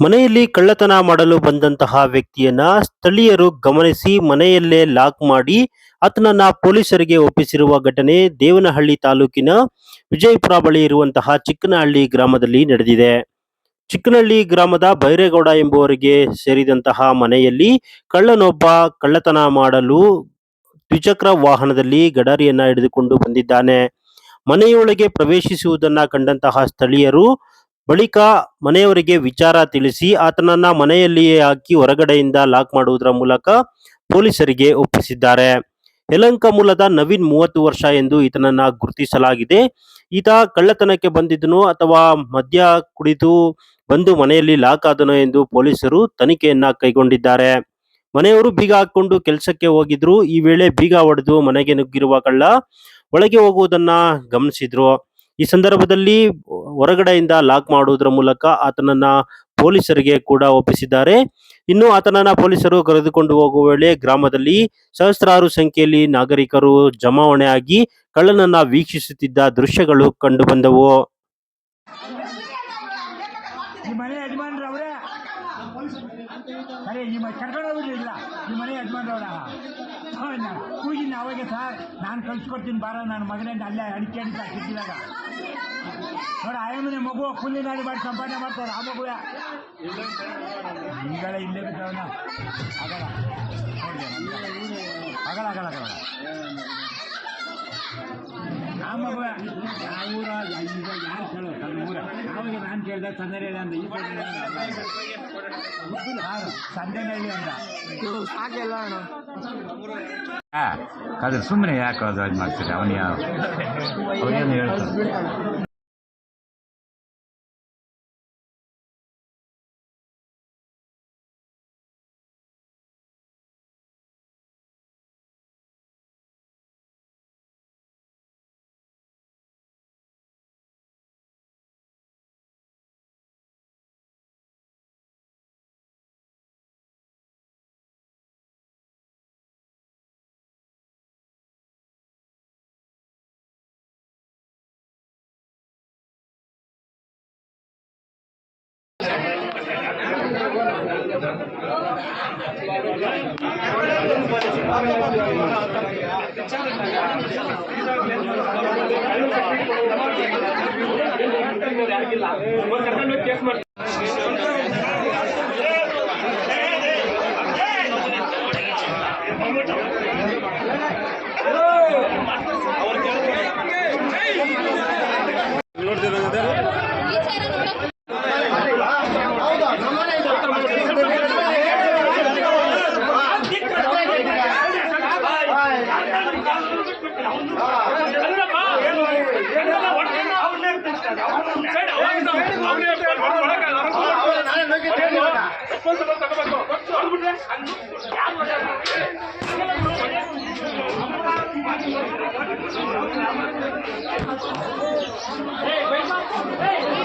ಮನೆಯಲ್ಲಿ ಕಳ್ಳತನ ಮಾಡಲು ಬಂದಂತಹ ವ್ಯಕ್ತಿಯನ್ನ ಸ್ಥಳೀಯರು ಗಮನಿಸಿ ಮನೆಯಲ್ಲೇ ಲಾಕ್ ಮಾಡಿ ಆತನನ್ನ ಪೊಲೀಸರಿಗೆ ಒಪ್ಪಿಸಿರುವ ಘಟನೆ ದೇವನಹಳ್ಳಿ ತಾಲೂಕಿನ ವಿಜಯಪುರ ಬಳಿ ಇರುವಂತಹ ಚಿಕ್ಕನಹಳ್ಳಿ ಗ್ರಾಮದಲ್ಲಿ ನಡೆದಿದೆ. ಚಿಕ್ಕನಹಳ್ಳಿ ಗ್ರಾಮದ ಬೈರೇಗೌಡ ಎಂಬುವರಿಗೆ ಸೇರಿದಂತಹ ಮನೆಯಲ್ಲಿ ಕಳ್ಳನೊಬ್ಬ ಕಳ್ಳತನ ಮಾಡಲು ದ್ವಿಚಕ್ರ ವಾಹನದಲ್ಲಿ ಗಡಾರಿಯನ್ನ ಹಿಡಿದುಕೊಂಡು ಬಂದಿದ್ದಾನೆ. ಮನೆಯೊಳಗೆ ಪ್ರವೇಶಿಸುವುದನ್ನ ಕಂಡಂತಹ ಸ್ಥಳೀಯರು ಬಳಿಕ ಮನೆಯವರಿಗೆ ವಿಚಾರ ತಿಳಿಸಿ ಆತನನ್ನ ಮನೆಯಲ್ಲಿಯೇ ಹಾಕಿ ಹೊರಗಡೆಯಿಂದ ಲಾಕ್ ಮಾಡುವುದರ ಮೂಲಕ ಪೊಲೀಸರಿಗೆ ಒಪ್ಪಿಸಿದ್ದಾರೆ. ಯಲಂಕ ಮೂಲದ ನವೀನ್ ಮೂವತ್ತು ವರ್ಷ ಎಂದು ಈತನನ್ನ ಗುರುತಿಸಲಾಗಿದೆ. ಈತ ಕಳ್ಳತನಕ್ಕೆ ಬಂದಿದ್ದನೋ ಅಥವಾ ಮದ್ಯ ಕುಡಿದು ಬಂದು ಮನೆಯಲ್ಲಿ ಲಾಕ್ ಆದನೋ ಎಂದು ಪೊಲೀಸರು ತನಿಖೆಯನ್ನ ಕೈಗೊಂಡಿದ್ದಾರೆ. ಮನೆಯವರು ಬೀಗ ಹಾಕೊಂಡು ಕೆಲಸಕ್ಕೆ ಹೋಗಿದ್ರು. ಈ ವೇಳೆ ಬೀಗ ಹೊಡೆದು ಮನೆಗೆ ನುಗ್ಗಿರುವ ಕಳ್ಳ ಒಳಗೆ ಹೋಗುವುದನ್ನ ಗಮನಿಸಿದ್ರು. ಈ ಸಂದರ್ಭದಲ್ಲಿ ಹೊರಗಡೆಯಿಂದ ಲಾಕ್ ಮಾಡುವುದರ ಮೂಲಕ ಆತನನ್ನ ಪೊಲೀಸರಿಗೆ ಕೂಡ ಒಪ್ಪಿಸಿದ್ದಾರೆ. ಇನ್ನು ಆತನನ್ನ ಪೊಲೀಸರು ಕರೆದುಕೊಂಡು ಹೋಗುವ ವೇಳೆ ಗ್ರಾಮದಲ್ಲಿ ಸಹಸ್ರಾರು ಸಂಖ್ಯೆಯಲ್ಲಿ ನಾಗರಿಕರು ಜಮಾವಣೆ ಆಗಿ ಕಳ್ಳನನ್ನ ವೀಕ್ಷಿಸುತ್ತಿದ್ದ ದೃಶ್ಯಗಳು ಕಂಡು ಬಂದವು. ಸರಿ ನಾನು ಬಾರ. ನನ್ನ ಮಗನಿಂದ ಅಲ್ಲೇ ಅಡಿಕೆ ಅಡಿಕೆ ನೋಡ ಆಯಮ್ಮನೆ ಮಗು ಕೂಲಿ ನಾಡಿ ಮಾಡಿ ಸಂಪಾದನೆ ಮಾಡ್ತಾರೆ ಆ ಮಗುವೆ. ಹಿಂಗಳ ಇಲ್ಲೇ ಬಿದ್ದವನ. ಆಗಲ್ಲ. ಆಗಲ್ಲ ಆಗಲ್ಲ ಆಗಲ್ಲ. ಆ ಮಗುವೆ ಆ ಊರ ಈಗ ಯಾರು ಕೇಳೋ ತನ್ನ ಊರ. ಆವಾಗ ನಾನು ಕೇಳ್ದೆ? ಈ ಅಂತ ಅದ್ರ ಸುಮ್ಮನೆ ಯಾಕೆ ಅದು. ಇದು ಮಾಡ್ತೀರಿ ಅವನು ಯಾವ ಅವನೇನು ಕೇಸ್ ಮಾಡ್ತಾರೆ Hey, wait, hey, hey.